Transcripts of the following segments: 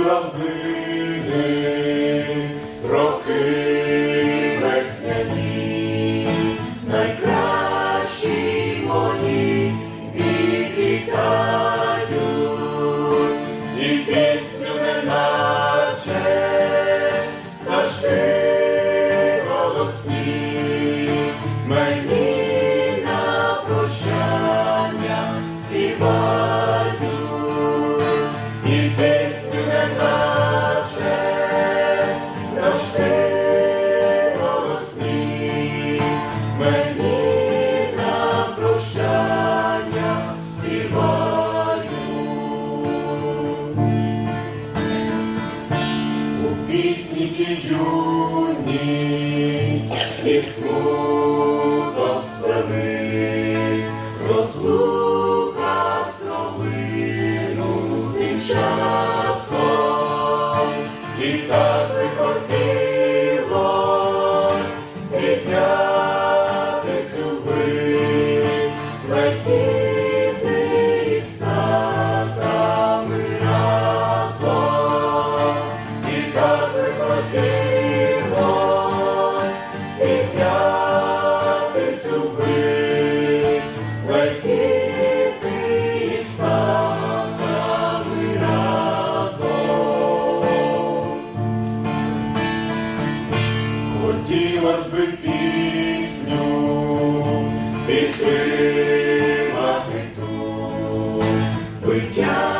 журавлини, роки весняні, найкращі мої відлітають, і пісню неначе наші голосні. Прощання співають. вісні юність, і смуток спинись, розлука спромину тим часом, і так би хотілось. хотілось би пісню підтримати ту биття.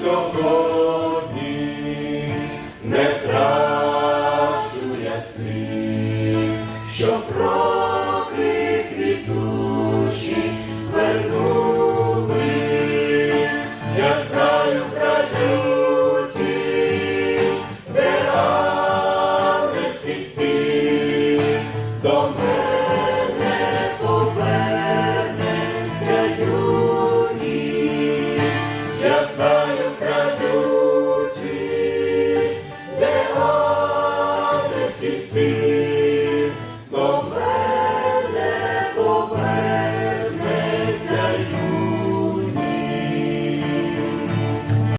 socorro.